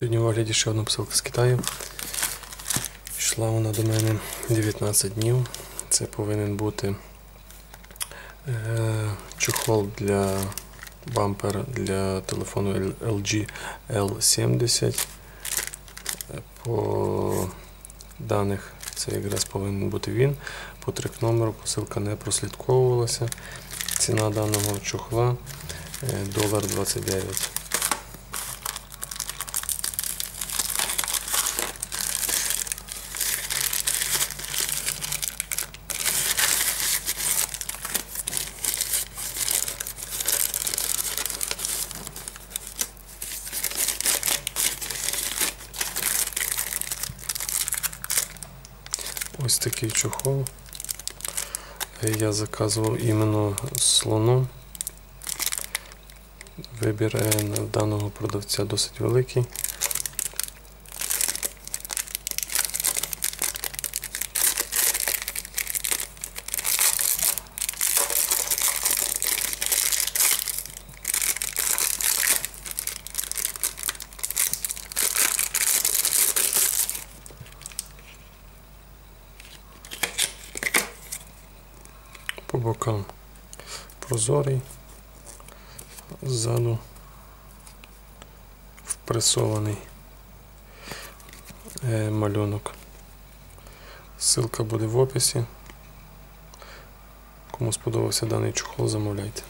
Сьогодні в огляді ще одна посилка з Китаю. Йшла вона до мене 19 днів. Це повинен бути е, чохол для бампер для телефону LG L70. Е, По даних це якраз повинен бути він. По трек номеру посилка не прослідковувалася. Ціна даного чохла е, долар 29. Ось такий чохол. Я заказував іменно слоном. Вибір е, даного продавця досить великий. По бокам прозорий, ззаду впресований е, малюнок. Ссылка буде в описі. Кому сподобався даний чохол, замовляйте.